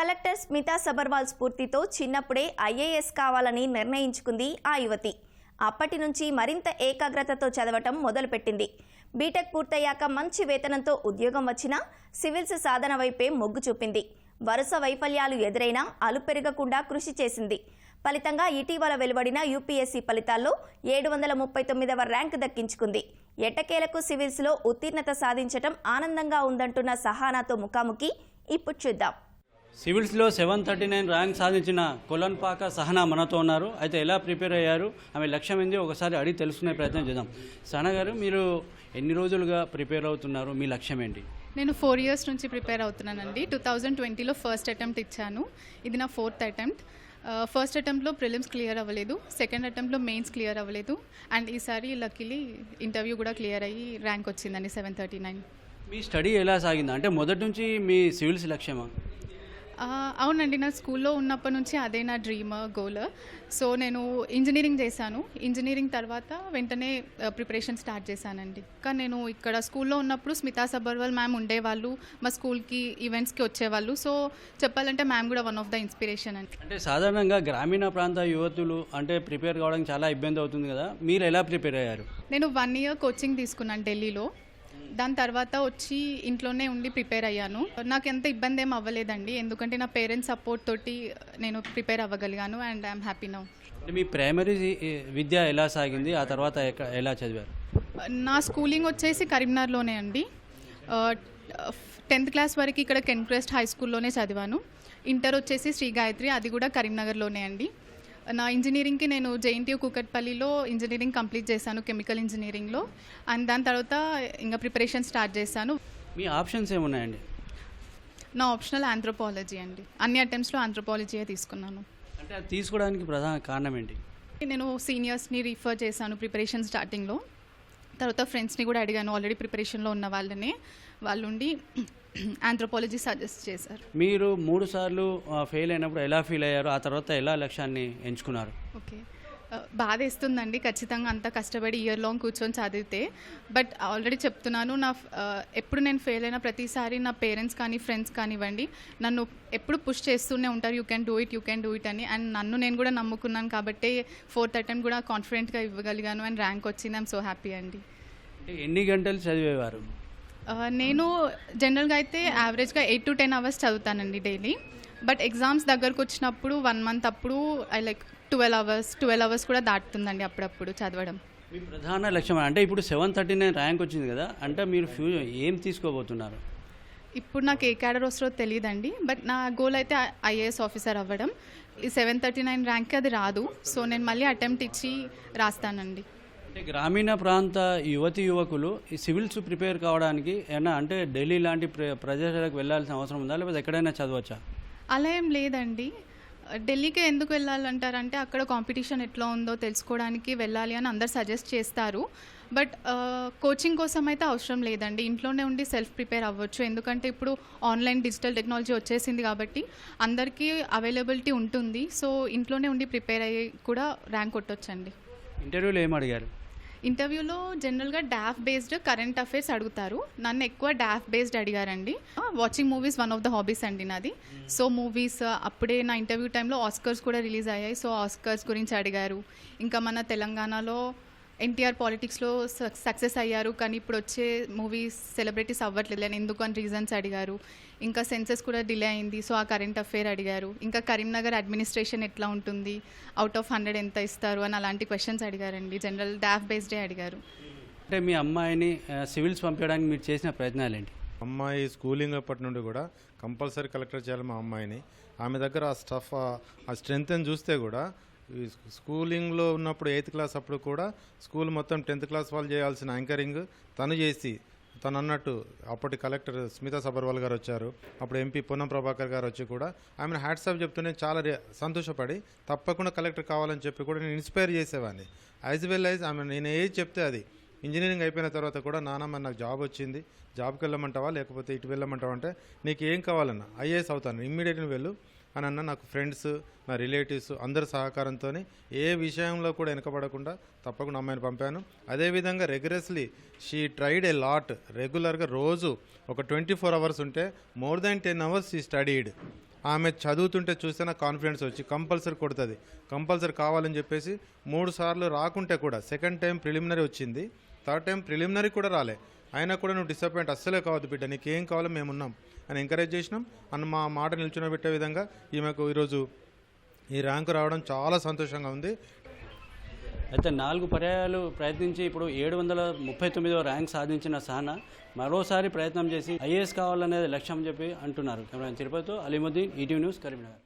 Collector Smita Sabharwal స్ఫూర్తితో చిన్నప్పుడే IAS కావాలని నిర్ణయించుకుంది ఆ యువతి. అప్పటి నుంచి మరింత ఏకాగ్రతతో చదవటం మొదలుపెట్టింది. బీటెక్ పూర్తయ్యాక మంచి వేతనంతో ఉద్యోగం వచ్చినా సివిల్స్ సాధన వైపే మొగ్గు చూపింది. వరుస వైఫల్యాలు ఎదురైనా అలుపెరగకుండా కృషి చేసింది. ఫలితంగా ఇటీవల వెలువడిన యూపీఎస్సీ ఫలితాల్లో ఏడు వందల ముప్పై తొమ్మిదవ ర్యాంక్ దక్కించుకుంది. ఎట్టకేలకు సివిల్స్లో ఉత్తీర్ణత సాధించటం ఆనందంగా ఉందంటున్న సహానాతో ముఖాముఖి ఇప్పుడు చూద్దాం. సివిల్స్లో సెవెన్ థర్టీ నైన్ ర్యాంక్ సాధించిన కొలన్పాక సహనా మనతో ఉన్నారు. అయితే ఎలా ప్రిపేర్ అయ్యారు? ఆమె లక్ష్యం ఏంది? ఒకసారి అడిగి తెలుసుకునే ప్రయత్నం చేద్దాం. సహనా గారు మీరు ఎన్ని రోజులుగా ప్రిపేర్ అవుతున్నారు? మీ లక్ష్యం ఏంటి? నేను ఫోర్ ఇయర్స్ నుంచి ప్రిపేర్ అవుతున్నానండి. టూ థౌజండ్ ట్వంటీలో ఫస్ట్ అటెంప్ట్ ఇచ్చాను. ఇది నా ఫోర్త్ అటెంప్ట్. ఫస్ట్ అటెంప్ట్లో ప్రిలిమ్స్ క్లియర్ అవ్వలేదు. సెకండ్ అటెంప్ట్లో మెయిన్స్ క్లియర్ అవ్వలేదు. అండ్ ఈసారి లక్కీలీ ఇంటర్వ్యూ కూడా క్లియర్ అయ్యి ర్యాంక్ వచ్చిందండి సెవెన్ థర్టీ నైన్. మీ స్టడీ ఎలా సాగింది? అంటే మొదటి నుంచి మీ సివిల్స్ లక్ష్యమా? అవునండి నా స్కూల్లో ఉన్నప్పటి నుంచి అదే నా డ్రీమ్ గోల్ సో నేను ఇంజనీరింగ్ చేశాను. ఇంజనీరింగ్ తర్వాత వెంటనే ప్రిపరేషన్ స్టార్ట్ చేశానండి. కానీ నేను ఇక్కడ స్కూల్లో ఉన్నప్పుడు స్మితా సబర్వాల్ మ్యామ్ ఉండేవాళ్ళు మా స్కూల్కి ఈవెంట్స్కి వచ్చేవాళ్ళు. సో చెప్పాలంటే మ్యామ్ కూడా వన్ ఆఫ్ ద ఇన్స్పిరేషన్ అండి. అంటే సాధారణంగా గ్రామీణ ప్రాంత యువతులు అంటే ప్రిపేర్ కావడానికి చాలా ఇబ్బంది అవుతుంది కదా. మీరు ఎలా ప్రిపేర్ అయ్యారు? నేను వన్ ఇయర్ కోచింగ్ తీసుకున్నాను ఢిల్లీలో. దాని తర్వాత వచ్చి ఇంట్లోనే ఉండి ప్రిపేర్ అయ్యాను. నాకు ఎంత ఇబ్బంది ఏం అవ్వలేదండి. ఎందుకంటే నా పేరెంట్స్ సపోర్ట్ తోటి నేను ప్రిపేర్ అవ్వగలిగాను అండ్ ఐఎమ్ హ్యాపీ నౌ. మీ ప్రైమరీ విద్య ఎలా సాగింది? ఆ తర్వాత ఎలా చదివారు? నా స్కూలింగ్ వచ్చేసి కరీంనగర్లోనే అండి. టెన్త్ క్లాస్ వరకు ఇక్కడ కెన్క్రెస్ట్ హై స్కూల్లోనే చదివాను. ఇంటర్ వచ్చేసి శ్రీ గాయత్రి అది కూడా కరీంనగర్లోనే అండి. నా ఇంజనీరింగ్కి నేను జేఎన్టీయూ కూకట్పల్లిలో ఇంజనీరింగ్ కంప్లీట్ చేశాను కెమికల్ ఇంజనీరింగ్లో. అండ్ దాని తర్వాత ఇంకా ప్రిపరేషన్ స్టార్ట్ చేశాను. మీ ఆప్షన్స్ ఏమున్నాయండి? నా ఆప్షనల్ ఆంథ్రోపాలజీ అండి. అన్ని అటెంప్ట్స్లో ఆంథ్రోపాలజీయే తీసుకున్నాను. అంటే అది తీసుకోవడానికి ప్రధాన కారణం ఏంటి నేను సీనియర్స్ని రిఫర్ చేశాను ప్రిపరేషన్ స్టార్టింగ్లో. తర్వాత ఫ్రెండ్స్ని కూడా అడిగాను. ఆల్రెడీ ప్రిపరేషన్లో ఉన్న వాళ్ళని. వాళ్ళు ఉండి ఆంథ్రోపాలజీ సజెస్ట్ చేశారు. మీరు మూడు సార్లు ఫెయిల్ అయినప్పుడు ఎలా ఫీల్ అయ్యారు? ఆ తర్వాత ఎలా లక్ష్యాన్ని ఎంచుకున్నారు? ఓకే. ఆ, బాధ వేస్తుందండి ఖచ్చితంగా అంత కష్టపడి ఇయర్ లాంగ్ కూర్చొని చదివితే. బట్ ఆల్రెడీ చెప్తున్నాను నా ఎప్పుడు నేను ఫెయిల్ అయిన ప్రతిసారి నా పేరెంట్స్ కానీ ఫ్రెండ్స్ కానివ్వండి నన్ను ఎప్పుడు పుష్ చేస్తూనే ఉంటారు. You can do it you can do it అని. అండ్ నన్ను నేను కూడా నమ్ముకున్నాను కాబట్టి ఫోర్త్ అటెంప్ట్ కూడా కాన్ఫిడెంట్గా ఇవ్వగలిగాను. అండ్ ర్యాంక్ వచ్చింది. ఐమ్ సో హ్యాపీ అండి. ఎన్ని గంటలు చదివేవారు? నేను జనరల్గా అయితే యావరేజ్గా ఎయిట్ టు టెన్ అవర్స్ చదువుతానండి డైలీ. బట్ ఎగ్జామ్స్ దగ్గరకు వచ్చినప్పుడు వన్ మంత్ అప్పుడు I like twelve hours twelve hours కూడా దాటుతుందండి అప్పుడప్పుడు చదవడం. మీ ప్రధాన లక్ష్యం అంటే ఇప్పుడు సెవెన్ థర్టీ నైన్ ర్యాంక్ వచ్చింది కదా అంటే మీరు ఫ్యూచర్ ఏం తీసుకోబోతున్నారు? ఇప్పుడు నాకు ఏ క్యాడర్ వస్తుందో తెలియదండి బట్ నా గోల్ అయితే ఐఏఎస్ ఆఫీసర్ అవ్వడం. ఈ సెవెన్ థర్టీ నైన్ ర్యాంక్కి అది రాదు. సో నేను మళ్ళీ అటెంప్ట్ ఇచ్చి రాస్తానండి. అంటే గ్రామీణ ప్రాంత యువతి యువకులు ఈ సివిల్స్ ప్రిపేర్ కావడానికి ఏమన్నా అంటే ఢిల్లీ లాంటి ప్ర ప్రదేశాలకు వెళ్ళాల్సిన అవసరం ఉందా? లేకపోతే ఎక్కడైనా చదవచ్చా? అలా ఏం లేదండి. ఢిల్లీకి ఎందుకు వెళ్ళాలంటారంటే అక్కడ కాంపిటీషన్ ఎట్లా ఉందో తెలుసుకోవడానికి వెళ్ళాలి అని అందరు సజెస్ట్ చేస్తారు. బట్ కోచింగ్ కోసం అయితే అవసరం లేదండి. ఇంట్లోనే ఉండి సెల్ఫ్ ప్రిపేర్ అవ్వచ్చు. ఎందుకంటే ఇప్పుడు ఆన్లైన్ డిజిటల్ టెక్నాలజీ వచ్చేసింది కాబట్టి అందరికీ అవైలబిలిటీ ఉంటుంది. సో ఇంట్లోనే ఉండి ప్రిపేర్ అయ్యి కూడా ర్యాంక్ కొట్టొచ్చండి. ఇంటర్వ్యూలో ఏం అడిగారు? ఇంటర్వ్యూలో జనరల్గా డాఫ్ బేస్డ్ కరెంట్ అఫైర్స్ అడుగుతారు. నన్ను ఎక్కువ డాఫ్ బేస్డ్ అడిగారండి. Watching movies one of the hobbies అండి నాది. సో మూవీస్ అప్పుడే నా ఇంటర్వ్యూ టైంలో ఆస్కర్స్ కూడా రిలీజ్ అయ్యాయి. సో ఆస్కర్స్ గురించి అడిగారు. ఇంకా మన తెలంగాణలో ఎన్టీఆర్ పాలిటిక్స్లో సక్సెస్ అయ్యారు. కానీ ఇప్పుడు వచ్చే మూవీస్ సెలబ్రిటీస్ అవ్వట్లేదు. అని ఎందుకు అని రీజన్స్ అడిగారు. ఇంకా సెన్సెస్ కూడా డిలే అయింది. సో ఆ కరెంట్ అఫేర్ అడిగారు. ఇంకా కరీంనగర్ అడ్మినిస్ట్రేషన్ ఎట్లా ఉంటుంది? అవుట్ ఆఫ్ హండ్రెడ్ ఎంత ఇస్తారు? అని అలాంటి క్వశ్చన్స్ అడిగారండి. జనరల్ డాఫ్ బేస్డే అడిగారు. అంటే మీ అమ్మాయిని సివిల్స్ పంపించడానికి మీరు చేసిన ప్రయత్నాలు ఏంటి? అమ్మాయి స్కూలింగ్ అప్పటి నుండి కూడా కంపల్సరీ కలెక్టర్ చేయాలి మా అమ్మాయిని. ఆమె దగ్గర ఆ స్టఫ్ ఆ- అని చూస్తే కూడా స్కూలింగ్లో ఉన్నప్పుడు ఎయిత్ క్లాస్ అప్పుడు కూడా స్కూల్ మొత్తం టెన్త్ క్లాస్ వాళ్ళు చేయాల్సిన యాంకరింగ్ తను చేసి తను అన్నట్టు అప్పటి కలెక్టర్ స్మితా సబర్వాల్ గారు వచ్చారు అప్పుడు ఎంపీ పొన్నం ప్రభాకర్ గారు వచ్చి కూడా ఆమెను హ్యాట్సాప్ చెప్తూనే చాలా రే- సంతోషపడి తప్పకుండా కలెక్టర్ కావాలని చెప్పి కూడా నేను ఇన్స్పైర్ చేసేవాడిని. యాజ్ వెల్ యాజ్ ఆమె నేను ఏది చెప్తే అది. ఇంజనీరింగ్ అయిపోయిన తర్వాత కూడా నానమ్మ నాకు జాబ్ వచ్చింది జాబ్కి వెళ్ళమంటావా? లేకపోతే ఇటు వెళ్ళమంటావా? అంటే నీకు ఏం కావాలన్నా ఐఏఎస్ అవుతాను ఇమ్మీడియట్గా వెళ్ళు అని అన్న నాకు ఫ్రెండ్స్ నా రిలేటివ్స్ అందరి సహకారంతో ఏ విషయంలో కూడా వెనకబడకుండా తప్పకుండా అమ్మాయిని పంపాను. అదేవిధంగా regularly she tried a lot రెగ్యులర్గా రోజు ఒక ట్వంటీ ఫోర్ అవర్స్ ఉంటే more than ten hours she studied ఆమె చదువుతుంటే చూస్తే నాకు కాన్ఫిడెన్స్ వచ్చి కంపల్సరీ కొడుతుంది. కంపల్సరీ కావాలని చెప్పేసి మూడు సార్లు రాకుంటే కూడా సెకండ్ టైం ప్రిలిమినరీ వచ్చింది. థర్డ్ టైం ప్రిలిమినరీ కూడా రాలే. అయినా కూడా నువ్వు డిసప్పాయింట్ అస్సలే కావద్దు బిడ్డ. నీకేం కావాలో మేము ఉన్నాం అని ఎంకరేజ్ చేసినాం. అన్న మా మాట నిల్చునబెట్టే విధంగా ఈమెకు ఈరోజు ఈ ర్యాంకు రావడం చాలా సంతోషంగా ఉంది. అయితే నాలుగు పర్యాయాలు ప్రయత్నించి ఇప్పుడు ఏడు వందల ముప్పై తొమ్మిదో ర్యాంక్ సాధించిన సానా మరోసారి ప్రయత్నం చేసి ఐఏఎస్ కావాలనేది లక్ష్యం చెప్పి అంటున్నారు. కెమెరా తిరుపతితో అలీముద్దీన్ ఈటీవీ న్యూస్ కరీంనగర్.